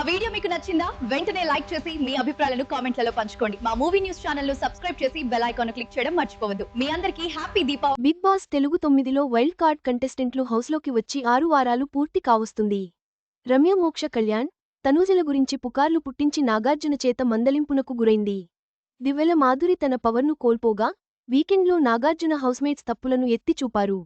మా వీడియో మీకు నచ్చిందా? వెంటనే లైక్ చేసి మీ అభిప్రాయాలను కామెంట్లలో పంచుకోండి. మా మూవీ న్యూస్ ఛానల్ను సబ్స్క్రైబ్ చేసి బెల్ ఐకాన్ క్లిక్ చేయడం మర్చిపోవద్దు. మీ అందరికీ happy Deepavali. Big Boss Telugu తొమ్మిదిలో వైల్డ్ కార్డ్ కంటెస్టెంట్లు హౌస్లోకి వచ్చి ఆరు వారాలు పూర్తి కావస్తుంది. రమ్య మోక్ష కళ్యాణ్ తనూజల గురించి పుకార్లు పుట్టించి నాగార్జున చేత మందలింపునకు గురైంది. దివ్వెల మాధురి తన పవర్ను కోల్పోగా వీకెండ్లో నాగార్జున హౌస్మేట్స్ తప్పులను ఎత్తి చూపారు.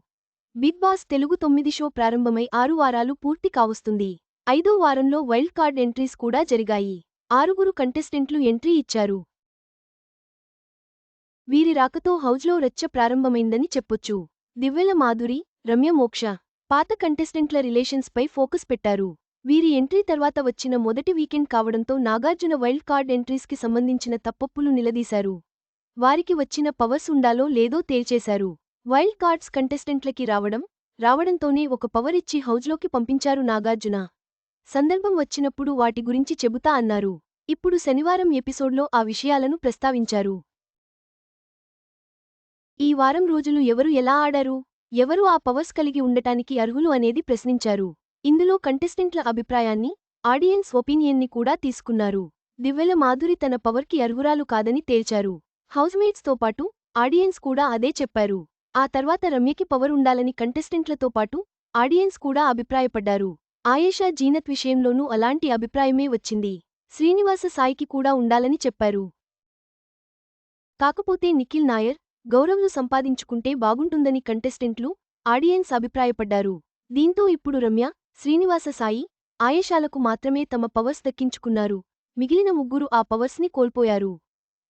బిగ్ బాస్ తెలుగు తొమ్మిది షో ప్రారంభమై ఆరు వారాలు పూర్తి కావస్తుంది. ఐదో వారంలో వైల్డ్ కార్డ్ ఎంట్రీస్ కూడా జరిగాయి. ఆరుగురు కంటెస్టెంట్లు ఎంట్రీ ఇచ్చారు. వీరి రాకతో హౌజ్లో రచ్చ ప్రారంభమైందని చెప్పొచ్చు. దివ్వెల మాధురి రమ్య మోక్ష పాత కంటెస్టెంట్ల రిలేషన్స్పై ఫోకస్ పెట్టారు. వీరి ఎంట్రీ తర్వాత వచ్చిన మొదటి వీకెండ్ కావడంతో నాగార్జున వైల్డ్ కార్డ్ ఎంట్రీస్కి సంబంధించిన తప్పొప్పులు నిలదీశారు. వారికి వచ్చిన పవర్స్ ఉండాలో లేదో తేల్చేశారు. వైల్డ్ కార్డ్స్ కంటెస్టెంట్లకి రావడం రావడంతోనే ఒక పవర్ ఇచ్చి హౌజ్లోకి పంపించారు నాగార్జున. సందర్భం వచ్చినప్పుడు వాటి గురించి చెబుతా అన్నారు. ఇప్పుడు శనివారం ఎపిసోడ్లో ఆ విషయాలను ప్రస్తావించారు. ఈ వారం రోజులు ఎవరు ఎలా ఆడారు? ఎవరు ఆ పవర్స్ కలిగి ఉండటానికి అర్హులు అనేది ప్రశ్నించారు. ఇందులో కంటెస్టెంట్ల అభిప్రాయాన్ని ఆడియన్స్ ఒపీనియన్ని కూడా తీసుకున్నారు. దివ్వెల మాధురి తన పవర్కి అర్హురాలు కాదని తేల్చారు. హౌస్మేట్స్తో పాటు ఆడియన్స్ కూడా అదే చెప్పారు. ఆ తర్వాత రమ్యకి పవర్ ఉండాలని కంటెస్టెంట్లతో పాటు ఆడియన్స్ కూడా అభిప్రాయపడ్డారు. ఆయేషా జీనత్ విషయంలోనూ అలాంటి అభిప్రాయమే వచ్చింది. శ్రీనివాస సాయికి కూడా ఉండాలని చెప్పారు. కాకపోతే నిఖిల్ నాయర్ గౌరవ్లు సంపాదించుకుంటే బాగుంటుందని కంటెస్టెంట్లు ఆడియన్స్ అభిప్రాయపడ్డారు. దీంతో ఇప్పుడు రమ్య శ్రీనివాస సాయి ఆయేషాలకు మాత్రమే తమ పవర్స్ దక్కించుకున్నారు. మిగిలిన ముగ్గురు ఆ పవర్స్ని కోల్పోయారు.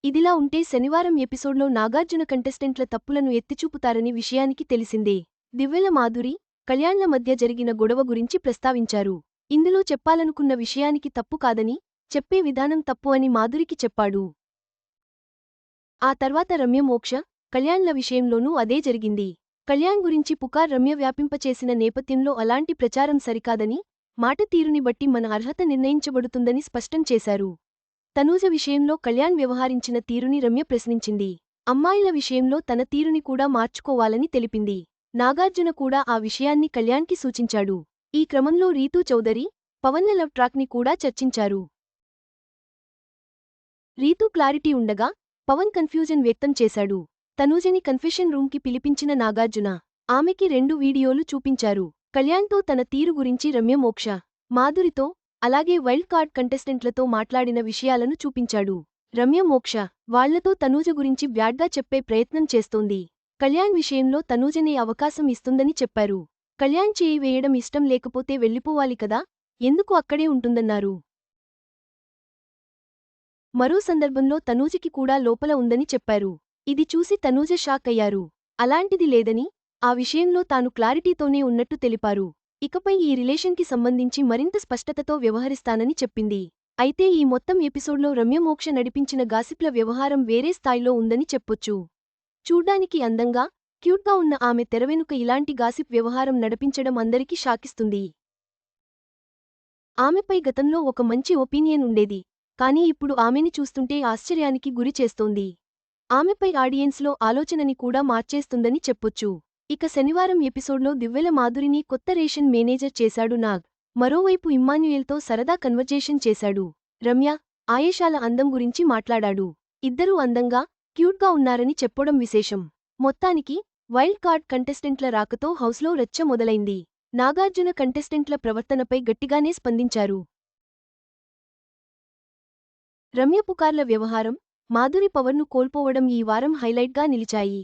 ఇదిలా ఉంటే శనివారం ఎపిసోడ్లో నాగార్జున కంటెస్టెంట్ల తప్పులను ఎత్తిచూపుతారని విషయానికి తెలిసిందే. దివ్వెల మాధురి కళ్యాణ్ల మధ్య జరిగిన గొడవ గురించి ప్రస్తావించారు. ఇందులో చెప్పాలనుకున్న విషయానికి తప్పు కాదని చెప్పే విధానం తప్పు అని మాధురికి చెప్పాడు. ఆ తర్వాత రమ్య మోక్ష కళ్యాణ్ల విషయంలోనూ అదే జరిగింది. కళ్యాణ్ గురించి పుకార్ రమ్య వ్యాపింపచేసిన నేపథ్యంలో అలాంటి ప్రచారం సరికాదని మాట తీరుని బట్టి మన అర్హత నిర్ణయించబడుతుందని స్పష్టం చేశారు. తనూజ విషయంలో కళ్యాణ్ వ్యవహరించిన తీరుని రమ్య ప్రశ్నించింది. అమ్మాయిల విషయంలో తన తీరుని కూడా మార్చుకోవాలని తెలిపింది. నాగార్జున కూడా ఆ విషయాన్ని కళ్యాణ్కి సూచించాడు. ఈ క్రమంలో రీతూ చౌదరి పవన్ల లవ్ ట్రాక్ని కూడా చర్చించారు. రీతూ క్లారిటీ ఉండగా పవన్ కన్ఫ్యూజన్ వ్యక్తం చేశాడు. తనూజని కన్ఫెషన్ రూమ్కి పిలిపించిన నాగార్జున ఆమెకి రెండు వీడియోలు చూపించారు. కళ్యాణ్తో తన తీరు గురించి రమ్య మోక్ష మాధురితో అలాగే వైల్డ్ కార్డ్ కంటెస్టెంట్లతో మాట్లాడిన విషయాలను చూపించాడు. రమ్య మోక్ష వాళ్ళతో తనూజ గురించి బ్యాడ్గా చెప్పే ప్రయత్నం చేస్తోంది. కళ్యాణ్ విషయంలో తనూజనే అవకాశం ఇస్తుందని చెప్పారు. కళ్యాణ్ చేయి వేయడం ఇష్టం లేకపోతే వెళ్ళిపోవాలి కదా? ఎందుకు అక్కడే ఉంటుందన్నారు? మరో సందర్భంలో తనూజకి కూడా లోపల ఉందని చెప్పారు. ఇది చూసి తనూజ షాక్ అయ్యారు. అలాంటిది లేదని ఆ విషయంలో తాను క్లారిటీతోనే ఉన్నట్టు తెలిపారు. ఇకపై ఈ రిలేషన్కి సంబంధించి మరింత స్పష్టతతో వ్యవహరిస్తానని చెప్పింది. అయితే ఈ మొత్తం ఎపిసోడ్లో రమ్యమోక్ష నడిపించిన గాసిప్ల వ్యవహారం వేరే స్థాయిలో ఉందని చెప్పొచ్చు. చూడ్డానికి అందంగా క్యూట్గా ఉన్న ఆమె తెరవెనుక ఇలాంటి గాసిప్ వ్యవహారం నడిపించడం అందరికీ షాకిస్తుంది. ఆమెపై గతంలో ఒక మంచి ఒపీనియన్ ఉండేది కానీ ఇప్పుడు ఆమెని చూస్తుంటే ఆశ్చర్యానికి గురి చేస్తోంది. ఆమెపై ఆడియన్స్లో ఆలోచనని కూడా మార్చేస్తుందని చెప్పొచ్చు. ఇక శనివారం ఎపిసోడ్లో దివ్వెల మాధురిని కొత్త రేషన్ మేనేజర్ చేశాడు నాగ్. మరోవైపు ఇమ్మాన్యుయల్తో సరదా కన్వర్జేషన్ చేశాడు. రమ్య ఆయేషాల అందం గురించి మాట్లాడాడు. ఇద్దరూ అందంగా క్యూట్గా ఉన్నారని చెప్పడం విశేషం. మొత్తానికి వైల్డ్ కార్డ్ కంటెస్టెంట్ల రాకతో హౌస్లో రచ్చ మొదలైంది. నాగార్జున కంటెస్టెంట్ల ప్రవర్తనపై గట్టిగానే స్పందించారు. రమ్య పుకార్ల వ్యవహారం మాధురి పవర్ను కోల్పోవడం ఈ వారం హైలైట్గా నిలిచాయి.